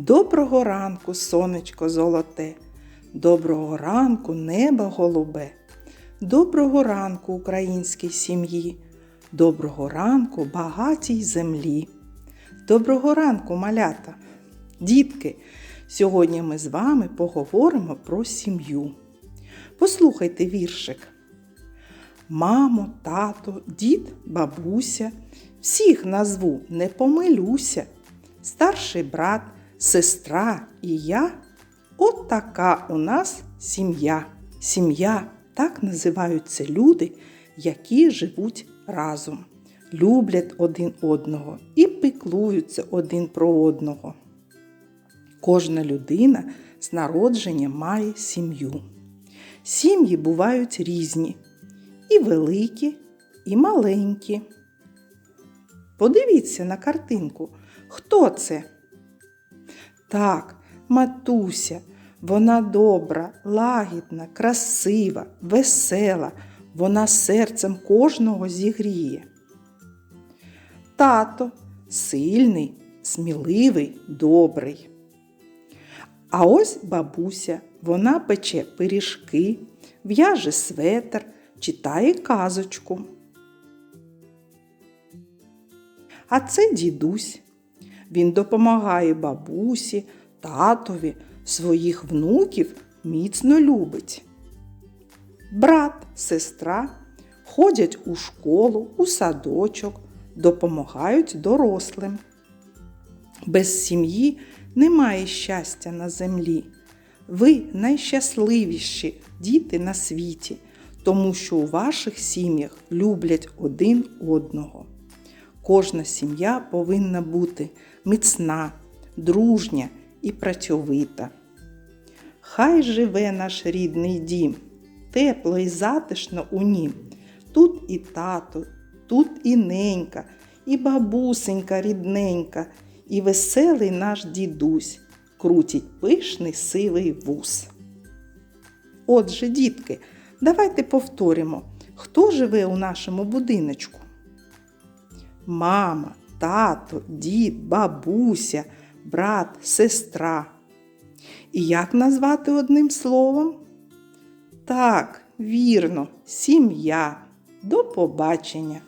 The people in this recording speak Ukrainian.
Доброго ранку, сонечко золоте, доброго ранку, небо голубе, доброго ранку, українській сім'ї, доброго ранку, багатій землі. Доброго ранку, малята! Дітки! Сьогодні ми з вами поговоримо про сім'ю. Послухайте віршик. Мамо, тато, дід, бабуся, всіх назву не помилюся. Старший брат, сестра і я. От така у нас сім'я. Сім'я так називаються люди, які живуть разом, люблять один одного і піклуються один про одного. Кожна людина з народження має сім'ю. Сім'ї бувають різні, і великі, і маленькі. Подивіться на картинку, хто це? Так, матуся, вона добра, лагідна, красива, весела, вона серцем кожного зігріє. Тато сильний, сміливий, добрий. А ось бабуся, вона пече пиріжки, в'яже светр, читає казочку. А це дідусь. Він допомагає бабусі, татові, своїх внуків міцно любить. Брат, сестра ходять у школу, у садочок, допомагають дорослим. Без сім'ї немає щастя на землі. Ви найщасливіші діти на світі, тому що у ваших сім'ях люблять один одного. Кожна сім'я повинна бути міцна, дружня і працьовита. Хай живе наш рідний дім, тепло і затишно у нім. Тут і тато, тут і ненька, і бабусенька рідненька, і веселий наш дідусь крутить пишний сивий вус. Отже, дітки, давайте повторимо, хто живе у нашому будиночку мама, тато, дід, бабуся, брат, сестра. І як назвати одним словом? Так, вірно, сім'я. До побачення!